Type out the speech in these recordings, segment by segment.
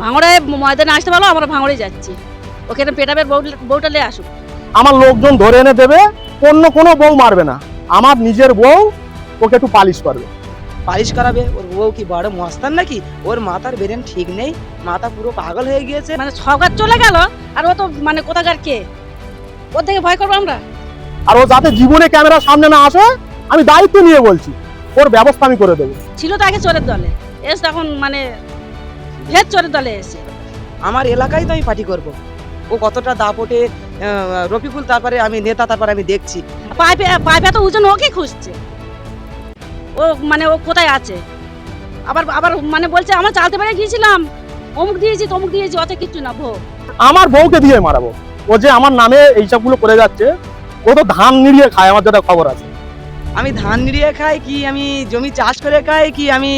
ভাঙড়ায় ময়দানে আসতে পারল আমরা ভাঙড়ে যাচ্ছি। ওখানে পেটাবের বউ বউটা নিয়ে আসুক। আমার লোকজন ধরে এনে দেবে অন্য কোনো বউ মারবে না। আমার নিজের বউ ওকে একটু পালিশ করবে। পালিশ করাবে? ওর বউ কি বড় মস্তান নাকি? ওর মাথার বেরেন ঠিক নেই মাথা পুরো পাগল হয়ে গিয়েছে। মানে সগাত চলে গেল আর ও তো মানে কোথাকার কে? ওর থেকে ভয় করব আমরা। আর ও যাতে জীবনে ক্যামেরার সামনে না আসে আমি দায়িত্ব নিয়ে বলছি ওর ব্যবস্থা আমি করে দেবো। ছিল তো আগে চোরের দলে এস এখন মানে ফের চোরের দলে এসে। আমার এলাকায় তো আমি পার্টি করব। ও কতটা দাপটে রফিকুল তারপরে আমি নেতা তারপরে আমি দেখছি। পাইপে পাইপে তো ওজন ওকে খুঁজছে। ও মানে ও কোথায় আছে? আবার আবার মানে বলছে আমরা চালতে পেরে গিয়েছিলাম। অমুক দিয়েছি তমুক দিয়েছি অত কিচ্ছু না ভো আমার বউকে দিয়ে মারাবো। ও যে আমার নামে এইসবগুলো করে যাচ্ছে ও তো ধান নিড়িয়ে খায় আমার যেটা খবর আছে। আমি ধান নিড়িয়ে খাই কি আমি জমি চাষ করে খাই কি আমি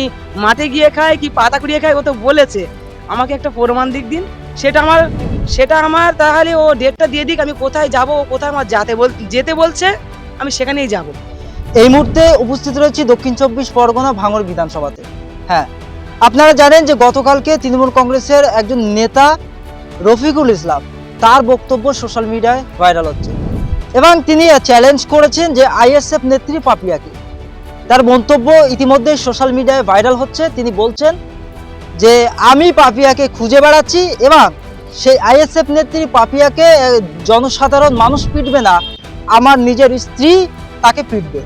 মাঠে গিয়ে খাই কি পাতা কুড়িয়ে খাই ও তো বলেছে। আমাকে একটা প্রমাণ দিক দিন। সেটা আমার সেটা আমার তাহলে ও ডেটটা দিয়ে দিক, আমি কোথায় যাব, ও কোথায় আমার যাতে বল, যেতে বলছে, আমি সেখানেই যাব। এই মুহূর্তে উপস্থিত রয়েছি দক্ষিণ চব্বিশ পরগনা ভাঙড় বিধানসভাতে। হ্যাঁ আপনারা জানেন যে গতকালকে তৃণমূল কংগ্রেসের একজন নেতা রফিকুল ইসলাম, তার বক্তব্য সোশ্যাল মিডিয়ায় ভাইরাল হচ্ছে। এবং তিনি চ্যালেঞ্জ করেছেন যে আইএসএফ নেত্রী পাপিয়াকে। তার মন্তব্য ইতিমধ্যে সোশ্যাল মিডিয়ায় ভাইরাল হচ্ছে। তিনি বলছেন যে, আমি পাপিয়াকে খুঁজে বেড়াচ্ছি এবং সেই আইএসএফ নেত্রী পাপিয়াকে জনসাধারণ মানুষ পিটবে না, আমার নিজের স্ত্রী তাকে পিটবে।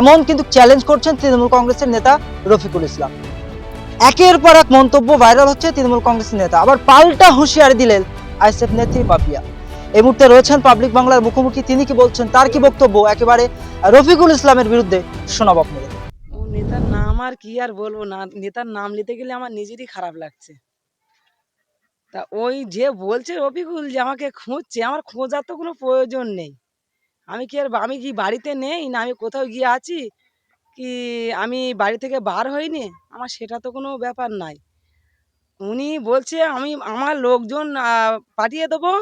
এমন কিন্তু চ্যালেঞ্জ করছেন তৃণমূল কংগ্রেসের নেতা রফিকুল ইসলাম। একের পর এক মন্তব্য ভাইরাল হচ্ছে তৃণমূল কংগ্রেসের নেতা। আবার পাল্টা হুঁশিয়ারি দিলেন আইএসএফ নেত্রী পাপিয়া। এই মুহূর্তে রয়েছেন পাবলিক বাংলার মুখোমুখি। তিনি কি বলছেন, তার কি বক্তব্য? একেবারে রফিকুল ইসলামের বিরুদ্ধে শোনাব আপনাদের। নেতার নাম আর কি আর বলব না, নেতার নাম নিতে গেলে আমার নিজেরই খারাপ লাগছে। তা ওই যে বলছে রফিকুল যে আমাকে খুঁজছে, আমার খোঁজার তো কোনো প্রয়োজন নেই। আমি কি আর আমি কি বাড়িতে নেই না আমি কোথাও গিয়ে আছি? কি আমি বাড়ি থেকে বার হইনি? আমার সেটা তো কোনো ব্যাপার নাই। উনি বলছে আমি, আমার লোকজন পাঠিয়ে দেবো।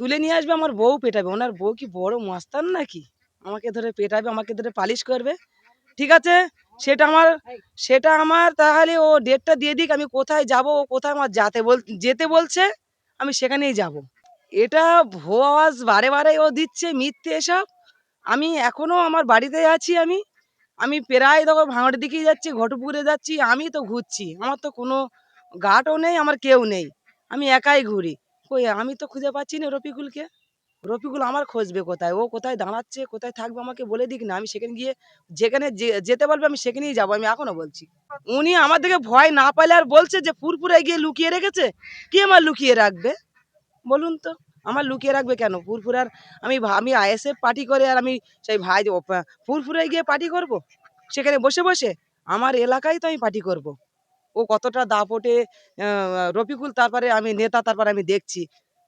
তুলে নিয়ে আসবে, আমার বউ পেটাবে। ওনার বউ কি বড় মস্তান নাকি? আমাকে ধরে পেটাবে, আমাকে ধরে পালিশ করবে। ঠিক আছে? সেটা আমার সেটা আমার, তাহলে ও ডেটটা দিয়ে দিক, আমি কোথায় যাব, ও কোথায় আমার যাতে বল, যেতে বলছে, আমি সেখানেই যাব। এটা ভোয়াজ বারে বারে ও দিচ্ছে, মিথ্যে এসব। আমি এখনও আমার বাড়িতে আছি আমি। আমি প্রায় দেখো ভাঙড়ের দিকেই যাচ্ছি, ঘটপুকুরে যাচ্ছি, আমি তো ঘুরছি। আমার তো কোনো গাটও নেই, আমার কেউ নেই। আমি একাই ঘুরি। কই, আমি তো খুঁজে পাচ্ছি না রফিকুলকে। রফিকুল আমার খুঁজবে কোথায়? ও কোথায় দাঁড়াচ্ছে, কোথায় থাকবে আমাকে বলে দিক না। আমি সেখানে গিয়ে যেখানে যেতে বলবে আমি সেখানেই যাব, আমি এখনও বলছি। উনি আমার দিকে ভয় না পাইলে আর বলছে যে ফুরফুরে গিয়ে লুকিয়ে রেখেছে? কি আমার লুকিয়ে রাখবে? বলুন তো, আমার লুকিয়ে রাখবে কেন? ফুরফুরার আমি আমি আইএসএফ পার্টি করে আর আমি সেই ভাই ফুরফুরে গিয়ে পার্টি করব? সেখানে বসে বসে? আমার এলাকায় তো আমি পার্টি করব। ও কতটা দাপটে রফিকুল তারপরে আমি, নেতা তারপরে আমি দেখছি।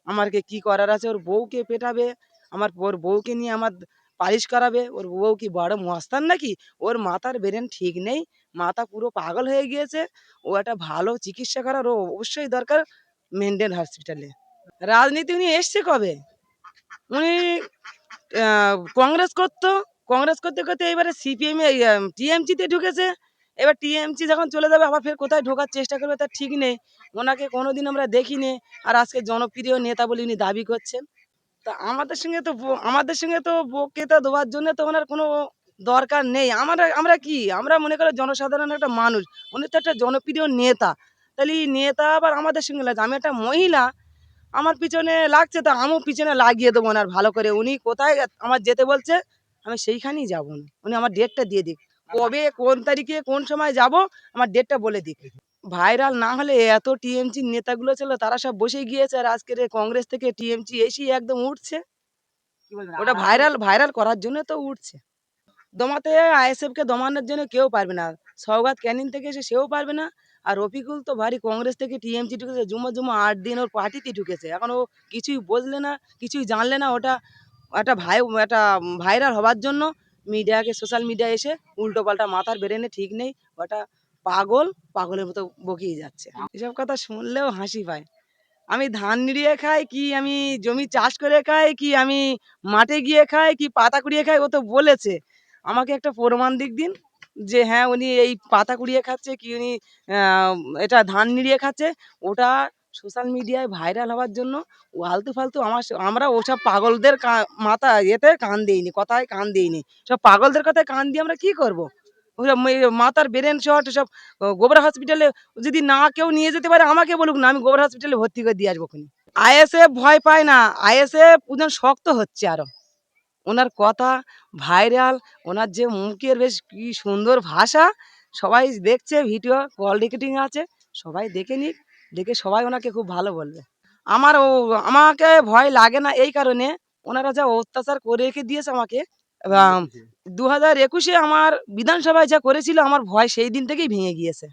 আমারকে কি করার আছে? ওর বউকে পেটাবে, আমার ওর বউকে নিয়ে আমার পালিশ করাবে, ওর বউ কি বড় মস্তান নাকি? ওর মাথার ব্রেন ঠিক নেই, মাথা পুরো পাগল হয়ে গিয়েছে, ও একটা ভালো চিকিৎসা করার, ও অবশ্যই দরকার মেন্টেন হসপিটালে। রাজনীতি উনি এসছে কবে? উনি কংগ্রেস করতো, কংগ্রেস করতে করতে এবারে সিপিএম টিএমসিতে ঢুকেছে। এবার টিএমসি যখন চলে যাবে, আবার ফের কোথায় ঢোকার চেষ্টা করবে তার ঠিক নেই। ওনাকে কোনোদিন আমরা দেখিনি আর আজকে জনপ্রিয় নেতা বলে উনি দাবি করছেন। তা আমাদের সঙ্গে তো আমাদের সঙ্গে তো বক্তৃতা দেওয়ার জন্য তো ওনার কোনো দরকার নেই। আমরা আমরা কি? আমরা মনে করি জনসাধারণ একটা মানুষ। উনি তো একটা জনপ্রিয় নেতা। তাহলে নেতা আবার আমাদের সঙ্গে লাগছে। আমি একটা মহিলা, আমার পিছনে লাগছে তা আমিও পিছনে লাগিয়ে দেবো ওনার ভালো করে। উনি কোথায়, আমার যেতে বলছে, আমি সেইখানেই যাব। উনি আমার ডেটটা দিয়ে দিক। কবে কোন তারিখে কোন সময় যাব আমার ডেটটা বলে দিক। ভাইরাল না হলে এত টিএমসি নেতাগুলো ছিল তারা সব বসে গিয়েছে আর আজকের কংগ্রেস থেকে টিএমসি এসেই একদম উঠছে। ওটা ভাইরাল ভাইরাল করার জন্য তো উঠছে। দমাতে আইএসএফ কে দমানোর জন্য কেউ পারবে না। সৌগাত ক্যানিন থেকে এসে সেও পারবে না। আর রফিকুল তো ভারী কংগ্রেস থেকে টিএমসি ঢুকেছে জুমা জুমা আট দিন ওর পার্টিতে ঢুকেছে। এখন ও কিছুই বুঝলে না কিছুই জানলে না ওটা একটা ভাই একটা ভাইরাল হবার জন্য। মিডিয়াকে সোশ্যাল মিডিয়া এসে উল্টো পাল্টা মাথার বেরেনে ঠিক নেই, ওটা পাগল, পাগলের মতো বকিয়ে যাচ্ছে। এসব কথা শুনলেও হাসি পায়। আমি ধান নিড়িয়ে খাই কি আমি জমি চাষ করে খাই কি আমি মাঠে গিয়ে খাই কি পাতা কুড়িয়ে খাই, ও তো বলেছে। আমাকে একটা প্রমাণ দিক দিন, যে হ্যাঁ উনি এই পাতা কুড়িয়ে খাচ্ছে, কি উনি এটা ধান নিড়িয়ে খাচ্ছে, ওটা সোশ্যাল মিডিয়ায় ভাইরাল হওয়ার জন্য ও আলতু ফালতু আমার আমরা ওসব পাগলদের মাথা এতে কান দিইনি, কথায় কান দিইনি। সব পাগলদের কথায় কান দিয়ে আমরা কি করব? ওসব মাথার ব্রেন শট সব গোবরা হসপিটালে যদি না কেউ নিয়ে যেতে পারে, আমাকে বলুক না, আমি গোবরা হসপিটালে ভর্তি করে দিয়ে আসব খুনি আইএসএফ ভয় পায় না, আইএসএফ ওদের শক্ত হচ্ছে আরও। ওনার কথা ভাইরাল, ওনার যে মুখের বেশ কি সুন্দর ভাষা, সবাই দেখছে ভিডিও কল রেকর্ডিং আছে, সবাই দেখে নিক। দেখে সবাই ওনাকে খুব ভালো বলবে। আমার ও আমাকে ভয় লাগে না এই কারণে ওনারা যা অত্যাচার করে রেখে দিয়েছে আমাকে দু হাজার একুশে আমার বিধানসভায় যা করেছিল আমার ভয় সেই দিন থেকেই ভেঙে গিয়েছে।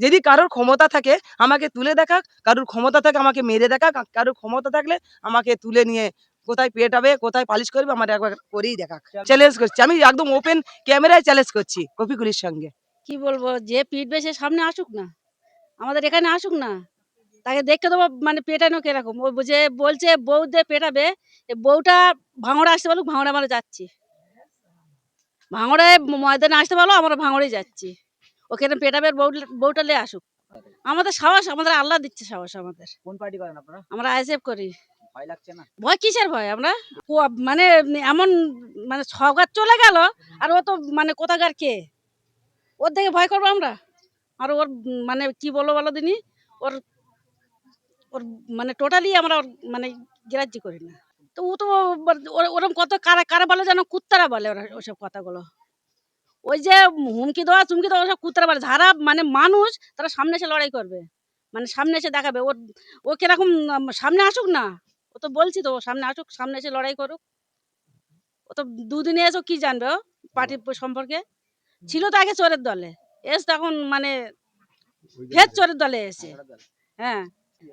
যদি কারোর ক্ষমতা থাকে আমাকে তুলে দেখাক কারোর ক্ষমতা থাকে আমাকে মেরে দেখাক কারোর ক্ষমতা থাকলে আমাকে তুলে নিয়ে কোথায় পেটাবে কোথায় পালিশ করবে আমার একবার করেই দেখাক। চ্যালেঞ্জ করছি। আমি একদম ওপেন ক্যামেরায় চ্যালেঞ্জ করছি কপিকুলির সঙ্গে। কি বলব যে পিটবে সে সামনে আসুক না। আমাদের এখানে আসুক না। তাকে দেখতে দেবো মানে পেটানো কীরকম? ও যে বলছে বউ দিয়ে পেটাবে এ বউটা ভাঙড়ে আসতে বলুক ভাঙড়ে আমরা যাচ্ছি। ভাঙড়ে ময়দানে আসতে পারল আমরা ভাঙড়ে যাচ্ছি। ওখানে পেটাবে বউ বউটা লে আসুক। আমাদের সাহস আমাদের আল্লাহ দিচ্ছে সাহস আমাদের। কোন পার্টি করেন আপনারা? আমরা আইসেফ করি। ভয় লাগছে না? ভয় কিসের ভয় আমরা? মানে এমন মানে সগাত চলে গেল আর ও তো মানে কোথাকার কে? ওর দেখে ভয় করব আমরা? আর ওর মানে কি বলব বলো দিনি? ওর ওর মানে টোটালি আমরা ওর মানে গ্রাহ্য করি না। তো ও তো ওর- ওরম কত কারা কারা বলে যেন কুত্তারা বলে ওরা ওসব কথাগুলো। ওই যে হুমকি দেওয়া চুমকি দেওয়া ওসব কুত্তারা বলে। যারা মানে মানুষ তারা সামনে এসে লড়াই করবে। মানে সামনে এসে দেখাবে। ওর ও কীরকম সামনে আসুক না? ও তো বলছি তো সামনে আসুক সামনে এসে লড়াই করুক। ও তো দুদিনে এসো কি জানবে ও পার্টির সম্পর্কে? ছিল তো আগে চোরের দলে। এস তখন মানে ফের চোরের দলে এসে। হ্যাঁ।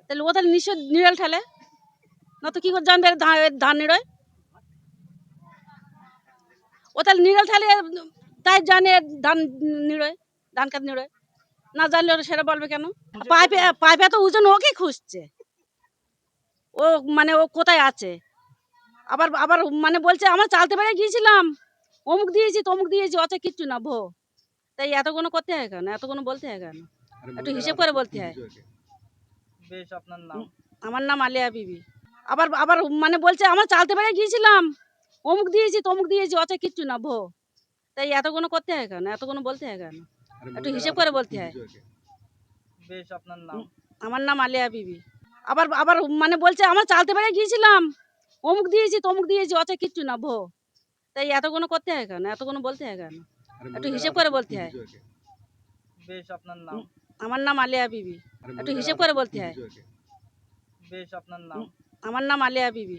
তাহলে ও তাহলে নিশ্চয় নিড়াল ঠেলে? না তো কি করে জানবে ধান নিড়য় ও তাহলে নিড়াল ঠেলে তাই জানে ধান নিড়য় ধান কাট নিড়য় না জানলে ওরা সেটা বলবে কেন? পাইপে পাইপে তো ওজন ওকে খুঁজছে। ও মানে ও কোথায় আছে? আবার আবার মানে বলছে আমার চালতে পেরে গিয়েছিলাম। অমুক দিয়েছি তমুক দিয়েছি অত কিচ্ছু না ভো। তাই এতগুলো করতে হয় কেন? এতগুলো বলতে হয় কেন? একটু হিসেব করে বলতে হয়। বেশ আপনার নাম? আমার নাম আলিয়া বিবি। আবার আবার মানে বলছে আমার চালতে পেরে গিয়েছিলাম। অমুক দিয়েছি তমুক দিয়েছি অত কিচ্ছু না ভো। তাই এতগুলো করতে হয় কেন? এতগুলো বলতে হয় কেন? একটু হিসেব করে বলতে হয়। বেশ আপনার নাম? আমার নাম আলিয়া বিবি। আবার আবার মানে বলছে আমার চালতে পেরে গিয়েছিলাম। অমুক দিয়েছি তমুক দিয়েছি অত কিচ্ছু না ভো। তাই এতগুলো করতে হয় কেন? এতগুলো বলতে হয় কেন? একটু হিসেব করে বলতে হয়। বেশ আপনার নাম? আমার নাম আলিয়া বিবি। একটু হিসেব করে বলতে হয়। বেশ আপনার নাম? আমার নাম আলিয়া বিবি।